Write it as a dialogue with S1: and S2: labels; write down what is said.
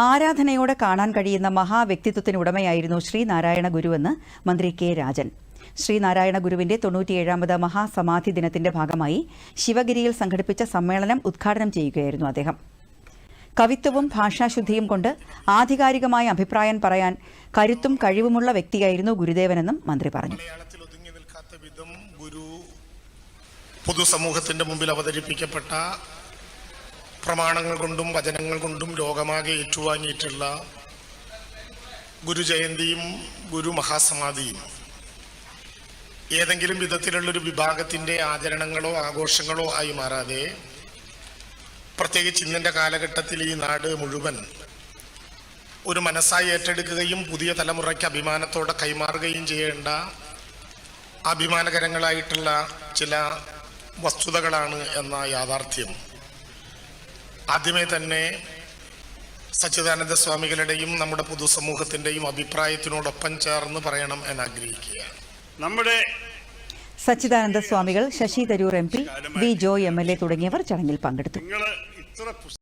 S1: ആരാധനയോടെ കാണാൻ കഴിയുന്ന മഹാവ്യക്തിത്വത്തിനുടമയായിരുന്നു ശ്രീനാരായണ ഗുരുവെന്ന് മന്ത്രി കെ രാജൻ. ശ്രീനാരായണ ഗുരുവിന്റെ തൊണ്ണൂറ്റിയേഴാമത് മഹാസമാധി ദിനത്തിന്റെ ഭാഗമായി ശിവഗിരിയിൽ സംഘടിപ്പിച്ച സമ്മേളനം ഉദ്ഘാടനം ചെയ്യുകയായിരുന്നു അദ്ദേഹം. കവിത്വവും ഭാഷാശുദ്ധിയും കൊണ്ട് ആധികാരികമായ അഭിപ്രായം പറയാൻ കരുത്തും കഴിവുമുള്ള വ്യക്തിയായിരുന്നു ഗുരുദേവനെന്നും മന്ത്രി പറഞ്ഞു.
S2: പൊതുസമൂഹത്തിന്റെ മുമ്പിൽ അവതരിപ്പിക്കപ്പെട്ട പ്രമാണങ്ങൾ കൊണ്ടും വചനങ്ങൾ കൊണ്ടും ലോകമാകെ ഏറ്റുവാങ്ങിയിട്ടുള്ള ഗുരുജയന്തിയും ഗുരു മഹാസമാധിയും ഏതെങ്കിലും വിധത്തിലുള്ളൊരു വിഭാഗത്തിന്റെ ആചരണങ്ങളോ ആഘോഷങ്ങളോ ആയി മാറാതെ പ്രത്യേകിച്ച് ഇന്നിന്റെ കാലഘട്ടത്തിൽ ഈ നാട് മുഴുവൻ ഒരു മനസ്സായി ഏറ്റെടുക്കുകയും പുതിയ തലമുറയ്ക്ക് അഭിമാനത്തോടെ കൈമാറുകയും ചെയ്യേണ്ട അഭിമാനകരങ്ങളായിട്ടുള്ള ചില വസ്തുതകളാണ് എന്ന യാഥാർത്ഥ്യം. ആദ്യമേ തന്നെ സച്ചിദാനന്ദ സ്വാമികളുടെയും നമ്മുടെ പൊതുസമൂഹത്തിന്റെയും അഭിപ്രായത്തിനോടൊപ്പം ചേർന്ന് പറയണം എന്ന് ആഗ്രഹിക്കുകയാണ്.
S3: നമ്മുടെ
S1: സച്ചിദാനന്ദ സ്വാമികൾ Shashi Tharoor M P V Joy M L A തുടങ്ങിയവർ ചടങ്ങിൽ പങ്കെടുത്തു.
S3: നിങ്ങൾ ഇത്ര പുസ്തകം